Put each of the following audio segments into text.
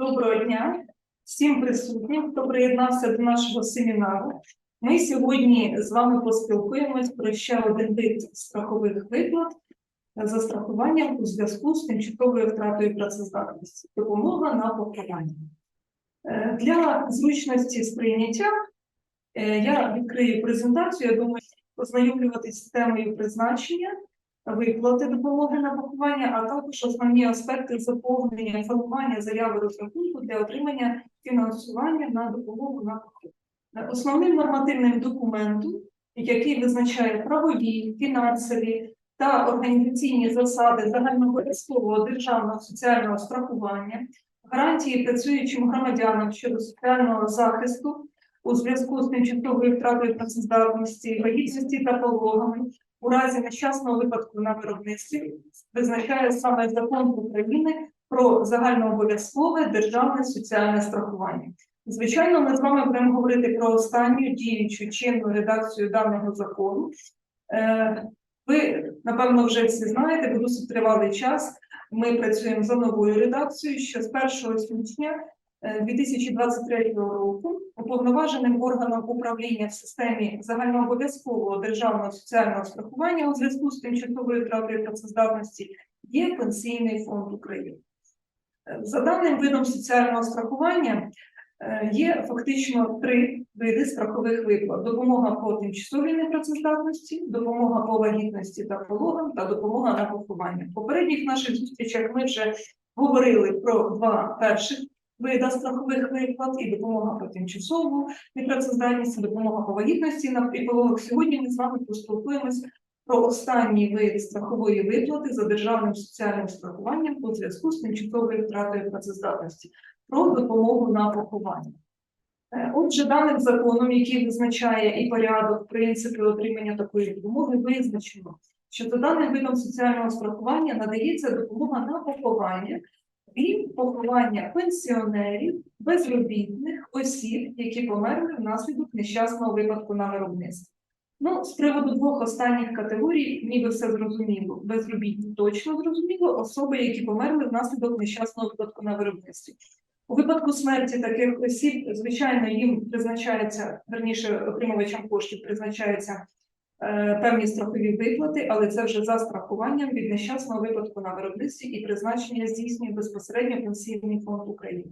Доброго дня всім присутнім, хто приєднався до нашого семінару. Ми сьогодні з вами поспілкуємось про ще один вид страхових виплат за страхуванням у зв'язку з тимчасовою втратою працездатності. Допомога на поховання. Е, Для зручності сприйняття е, я відкрию презентацію. Я думаю, познайомлюватись з темою призначення виплати допомоги на поховання, а також основні аспекти заповнення формування заяви розрахунку для отримання фінансування на допомогу на поховання. Основним нормативним документом, який визначає правові, фінансові та організаційні засади загальнообов'язкового державного соціального страхування, гарантії працюючим громадянам щодо соціального захисту у зв'язку з тимчасовою втратою працездатності, вагітності та пологами, у разі нещасного випадку на виробництві визначає саме закон України про загальнообов'язкове державне соціальне страхування. Звичайно, ми з вами будемо говорити про останню діючу чинну редакцію даного закону. Е, Ви, напевно, вже всі знаєте, бо досить тривалий час. Ми працюємо за новою редакцією, що з 1 січня 2023 року уповноваженим органом управління в системі загальнообов'язкового державного соціального страхування у зв'язку з тимчасовою втратою працездатності є Пенсійний фонд України. Е, За даним видом соціального страхування е, є фактично три види страхових виплат: допомога по тимчасовій непрацездатності, допомога по вагітності та пологам та допомога на поховання. В попередніх наших зустрічах ми вже говорили про два перших вида страхових виплат і допомога по тимчасову непрацездатність, допомога по вагітності на пологах. Сьогодні ми з вами поспілкуємось про останній вид страхової виплати за державним соціальним страхуванням у зв'язку з тимчасовою втратою працездатності про допомогу на поховання. Е, Отже, даним законом, який визначає і порядок, принципи отримання такої допомоги, визначено, що за даним видом соціального страхування надається допомога на поховання, крім поховання пенсіонерів, безробітних осіб, які померли внаслідок нещасного випадку на виробництві. Ну, з приводу двох останніх категорій, ніби все зрозуміло. Безробітні точно зрозуміло, особи, які померли внаслідок нещасного випадку на виробництві. У випадку смерті таких осіб, звичайно, їм призначається, верніше, отримувачам коштів призначаються е, певні страхові виплати, але це вже за страхуванням від нещасного випадку на виробництві і призначення здійснює безпосередньо Пенсійний фонд України.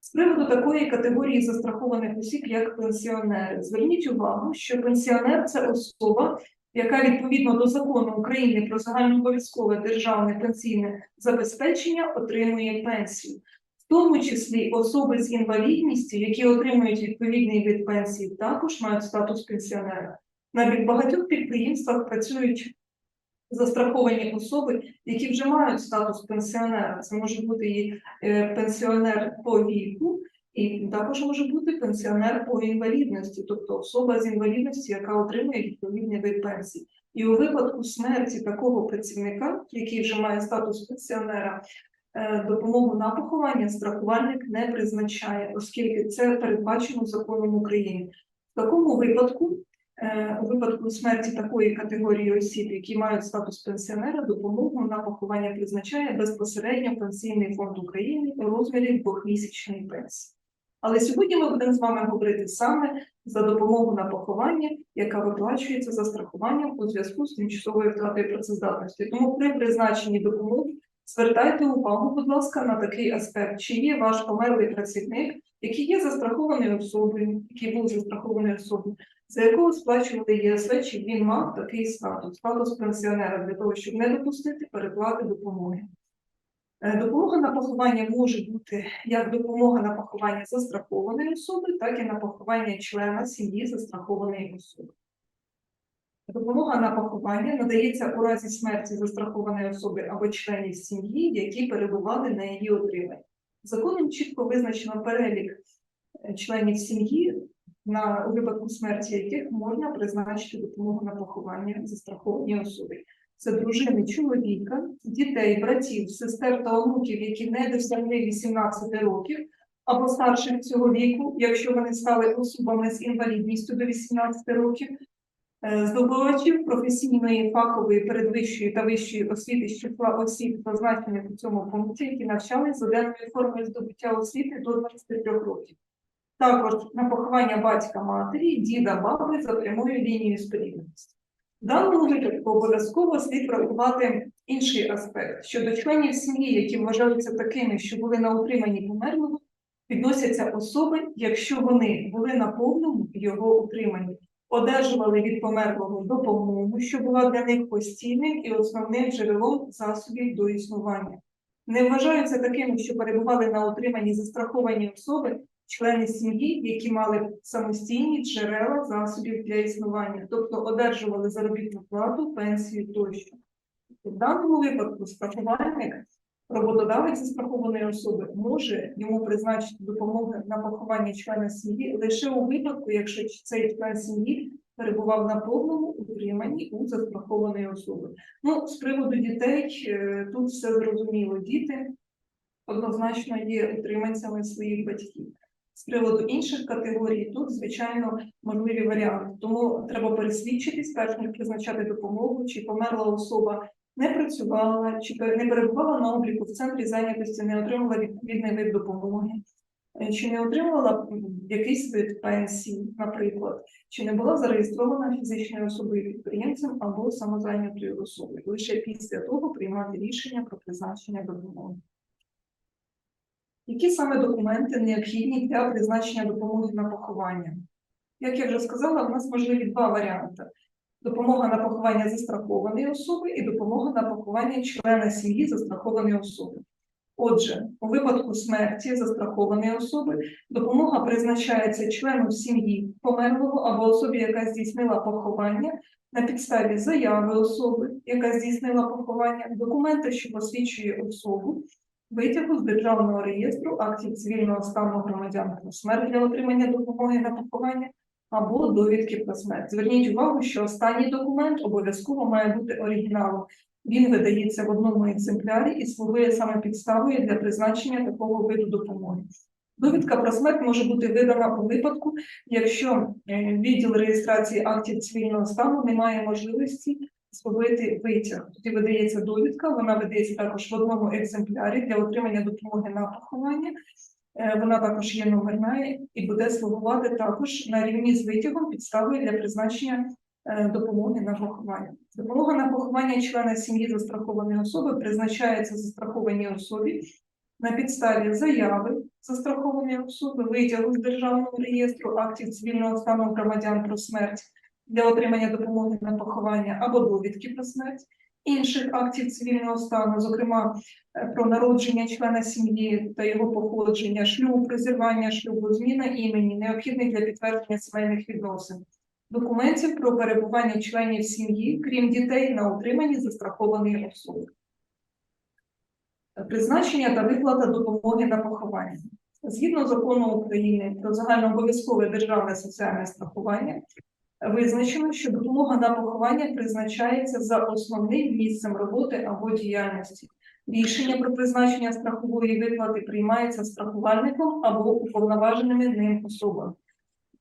З приводу такої категорії застрахованих осіб, як пенсіонери, зверніть увагу, що пенсіонер це особа, яка відповідно до закону України про загальнообов'язкове державне пенсійне забезпечення отримує пенсію, в тому числі особи з інвалідністю, які отримують відповідний вид пенсії, також мають статус пенсіонера. На багатьох підприємствах працюють застраховані особи, які вже мають статус пенсіонера. Це може бути і е, пенсіонер по віку, і також може бути пенсіонер по інвалідності, тобто особа з інвалідності, яка отримує відповідний вид пенсії. І у випадку смерті такого працівника, який вже має статус пенсіонера, е, допомогу на поховання страхувальник не призначає, оскільки це передбачено законом України. В такому випадку У випадку смерті такої категорії осіб, які мають статус пенсіонера, допомогу на поховання призначає безпосередньо Пенсійний фонд України у розмірі двохмісячної пенсії. Але сьогодні ми будемо з вами говорити саме за допомогу на поховання, яка виплачується за страхуванням у зв'язку з тимчасовою втратою працездатності. Тому при призначенні допомоги звертайте увагу, будь ласка, на такий аспект, чи є ваш померлий працівник, який є застрахованою особою, який був застрахованою особою, за якого сплачували ЄСВ, чи він мав такий статус, статус пенсіонера для того, щоб не допустити переплати допомоги. Е, Допомога на поховання може бути як допомога на поховання застрахованої особи, так і на поховання члена сім'ї застрахованої особи. Допомога на поховання надається у разі смерті застрахованої особи або членів сім'ї, які перебували на її отриманні. Законом чітко визначено перелік е, членів сім'ї, на у випадку смерті яких можна призначити допомогу на поховання застрахованій особи. Це дружини чоловіка, дітей, братів, сестер та онуків, які не досягли 18 років або старших цього віку, якщо вони стали особами з інвалідністю до 18 років, Здобувачів професійної, фахової, передвищої та вищої освіти з числа осіб, зазначених у цьому пункті, які навчались за денною формою здобуття освіти до 23 років. Також на поховання батька матері, діда, баби за прямою лінією спорідненості. В даному випадку обов'язково слід врахувати інший аспект щодо членів сім'ї, які вважаються такими, що були на утриманні померлого, відносяться особи, якщо вони були на повному його утриманні, одержували від померлого допомогу, що була для них постійним і основним джерелом засобів до існування. Не вважаються такими, що перебували на утриманні застраховані особи, члени сім'ї, які мали самостійні джерела засобів для існування, тобто одержували заробітну плату, пенсію тощо. В даному випадку страхувальник, роботодавець застрахованої особи може йому призначити допомогу на поховання члена сім'ї лише у випадку, якщо цей член сім'ї перебував на повному утриманні у застрахованої особи. Ну, з приводу дітей, е, тут все зрозуміло. Діти однозначно є утриманцями своїх батьків. З приводу інших категорій, тут, звичайно, можливі варіанти. Тому треба пересвідчитись, перш ніж призначати допомогу, чи померла особа не працювала, чи не перебувала на обліку в центрі зайнятості, не отримала відповідний вид допомоги, е, чи не отримувала якийсь вид пенсії, наприклад, чи не була зареєстрована фізичною особою підприємцем або самозайнятою особою. Лише після того приймати рішення про призначення допомоги. Які саме документи необхідні для призначення допомоги на поховання? Як я вже сказала, у нас можливі два варіанти: допомога на поховання застрахованої особи і допомога на поховання члена сім'ї застрахованої особи. Отже, у випадку смерті застрахованої особи допомога призначається члену сім'ї померлого або особі, яка здійснила поховання на підставі заяви особи, яка здійснила поховання, документа, що посвідчує особу, витягу з державного реєстру актів цивільного стану громадян про смерть для отримання допомоги на поховання або довідки про смерть. Зверніть увагу, що останній документ обов'язково має бути оригіналом. Він видається в одному екземплярі і слугує саме підставою для призначення такого виду допомоги. Довідка про смерть може бути видана у випадку, якщо е, відділ реєстрації актів цивільного стану не має можливості зробити витяг. Тоді видається довідка, вона видається також в одному екземплярі для отримання допомоги на поховання. Е, Вона також є номерна і буде слугувати також на рівні з витягом підставою для призначення е, допомоги на поховання. Допомога на поховання члена сім'ї застрахованої особи призначається застрахованій особі на підставі заяви застрахованої особи, витягу з державного реєстру актів цивільного стану громадян про смерть для отримання допомоги на поховання або довідки про смерть, інших актів цивільного стану, зокрема е, про народження члена сім'ї та його походження, шлюб, розірвання шлюбу, зміна імені, необхідних для підтвердження сімейних відносин, документів про перебування членів сім'ї, крім дітей, на утриманні застрахованої особи. Призначення та виплата допомоги на поховання. Згідно закону України про загальнообов'язкове державне соціальне страхування, визначено, що допомога на поховання призначається за основним місцем роботи або діяльності. Рішення про призначення страхової виплати приймається страхувальником або уповноваженими ним особами.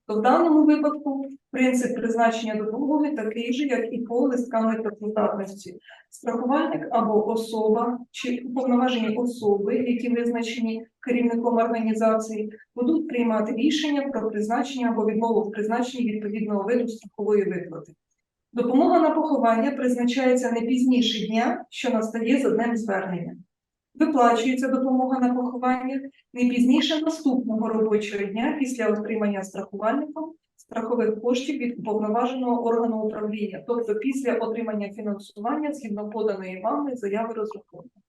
То в даному випадку принцип призначення допомоги такий же, як і по листкам непрацездатності. Страхувальник або особа чи уповноважені особи, які визначені керівником організації, будуть приймати рішення про призначення або відмову в призначенні відповідного виду страхової виплати. Допомога на поховання призначається не пізніше дня, що настає за днем звернення. Виплачується допомога на поховання не пізніше наступного робочого дня після отримання страхувальником страхових коштів від уповноваженого органу управління, тобто після отримання фінансування згідно поданої вами заяви розрахунку.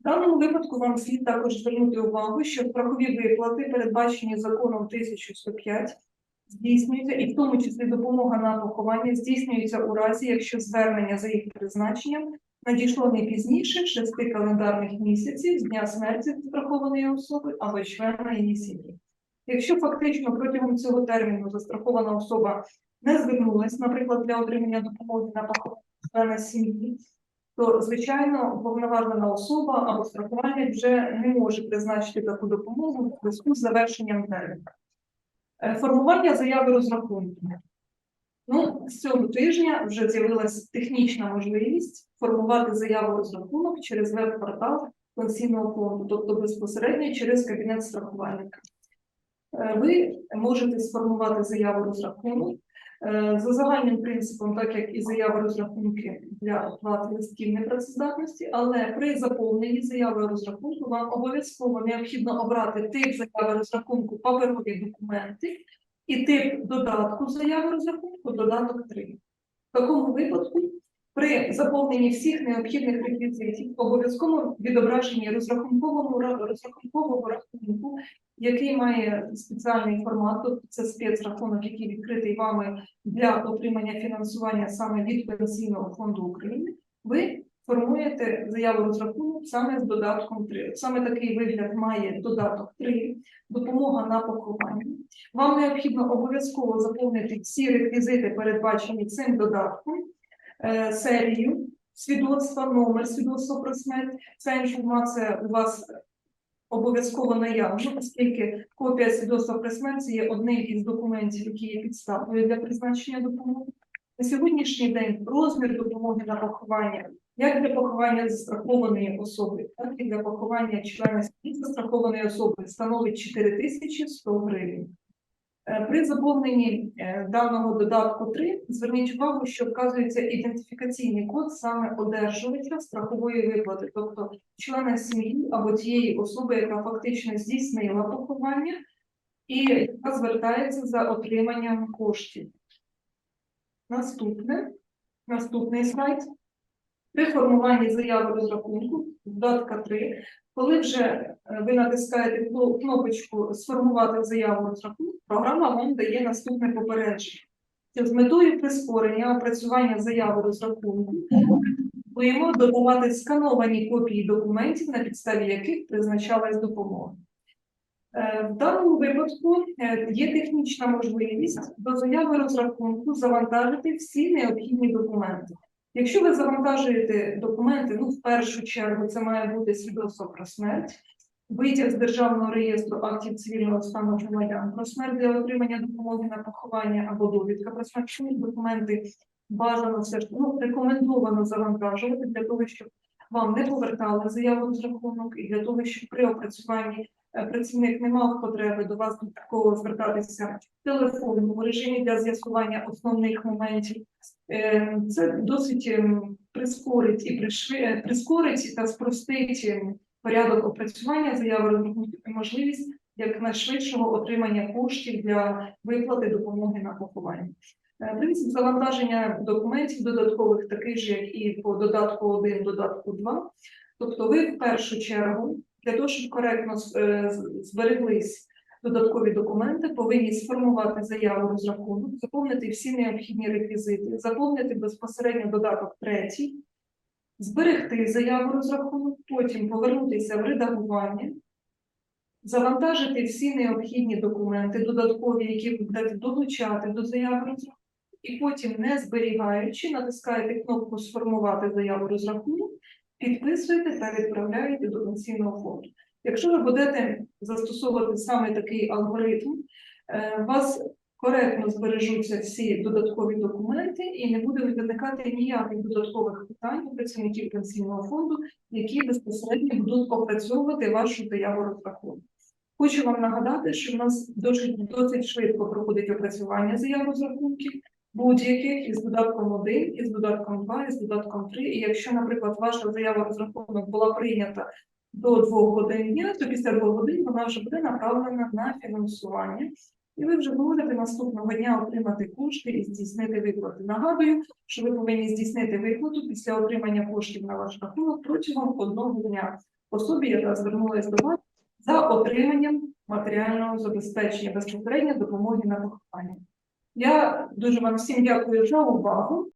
В даному випадку вам слід також звернути увагу, що страхові виплати, передбачені законом 1105, здійснюються, і в тому числі допомога на поховання здійснюється у разі, якщо звернення за їх призначенням надійшло не пізніше шести календарних місяців з дня смерті застрахованої особи або члена її сім'ї. Якщо фактично протягом цього терміну застрахована особа не звернулась, наприклад, для отримання допомоги на поховання члена сім'ї, то звичайно повноважена особа або страхувальник вже не може призначити таку допомогу в зв'язку з завершенням терміну. Е, Формування заяви розрахунку. Ну, з цього тижня вже з'явилася технічна можливість формувати заяву розрахунок через веб-портал пенсійного фонду, тобто безпосередньо через кабінет страхувальника. Е, Ви можете сформувати заяву розрахунок е, за загальним принципом, так як і заява розрахунки для оплати листків непрацездатності, але при заповненні заяви розрахунку вам обов'язково необхідно обрати тип заяви розрахунку паперові документи і тип додатку заяви розрахунку додаток 3. В такому випадку при заповненні всіх необхідних реквізитів обов'язково відображенні розрахункового ра- розрахункового рахунку, який має спеціальний формат, тобто це спецрахунок, який відкритий вами для отримання фінансування саме від Пенсійного фонду України, ви формуєте заяву розрахунок саме з додатком 3. Саме такий вигляд має додаток 3, допомога на поховання. Вам необхідно обов'язково заповнити всі реквізити, передбачені цим додатком, е, серію свідоцтва, номер свідоцтва про смерть. Ця інформація у вас обов'язково наявна, оскільки копія свідоцтва про смерть є одним із документів, які є підставою для призначення допомоги. На сьогоднішній день розмір допомоги на поховання як для поховання застрахованої особи, так і для поховання члена сім'ї застрахованої особи становить 4100 гривень. Е, При заповненні е, даного додатку 3 зверніть увагу, що вказується ідентифікаційний код саме одержувача страхової виплати, тобто члена сім'ї або тієї особи, яка фактично здійснила поховання і яка звертається за отриманням коштів. Наступне, наступний слайд. При формуванні заяви розрахунку, додатка 3, коли вже е, ви натискаєте кнопочку Сформувати заяву розрахунку, програма вам дає наступне попередження. З метою прискорення опрацювання заяви розрахунку будемо додавати скановані копії документів, на підставі яких призначалась допомога. Е, В даному випадку е, є технічна можливість до заяви розрахунку завантажити всі необхідні документи. Якщо ви завантажуєте документи, ну в першу чергу це має бути свідоцтво про смерть, витяг з державного реєстру актів цивільного стану громадян про смерть для отримання допомоги на поховання або довідка про смерть. Документи бажано все ж ну, рекомендовано завантажувати для того, щоб вам не повертали заяву розрахунок і для того, щоб при опрацюванні працівник не мав потреби до вас додатково звертатися в телефонному режимі для з'ясування основних моментів. Е, Це досить ем, прискорить і е, прискорить та спростить порядок опрацювання заяви розрахунків і можливість якнайшвидшого отримання коштів для виплати допомоги на поховання. Е, Принцип завантаження документів додаткових такий же, як і по додатку 1, додатку 2. Тобто ви в першу чергу, для того, щоб коректно е, збереглись додаткові документи, повинні сформувати заяву розрахунок, заповнити всі необхідні реквізити, заповнити безпосередньо додаток третій, зберегти заяву розрахунок, потім повернутися в редагування, завантажити всі необхідні документи, додаткові, які ви будете долучати до заяви розрахунку, і потім, не зберігаючи, натискаєте кнопку Сформувати заяву розрахунок, підписуєте та відправляєте до пенсійного фонду. Якщо ви будете застосовувати саме такий алгоритм, е, вас коректно збережуться всі додаткові документи і не буде виникати ніяких додаткових питань у працівників пенсійного фонду, які безпосередньо будуть опрацьовувати вашу заяву розрахунку. Хочу вам нагадати, що в нас досить швидко проходить опрацювання заяв розрахунків, будь-яких із додатком 1, із додатком 2, із додатком 3. І якщо, наприклад, ваша заява розрахунок була прийнята до 2 годин дня, то після 2 годин вона вже буде направлена на фінансування. І ви вже зможете наступного дня отримати кошти і здійснити виплати. Нагадую, що ви повинні здійснити виплату після отримання коштів на ваш рахунок протягом одного дня особі, яка звернулася до вас за отриманням матеріального забезпечення безпосередньо допомоги на поховання. Я дуже вам всім дякую за увагу.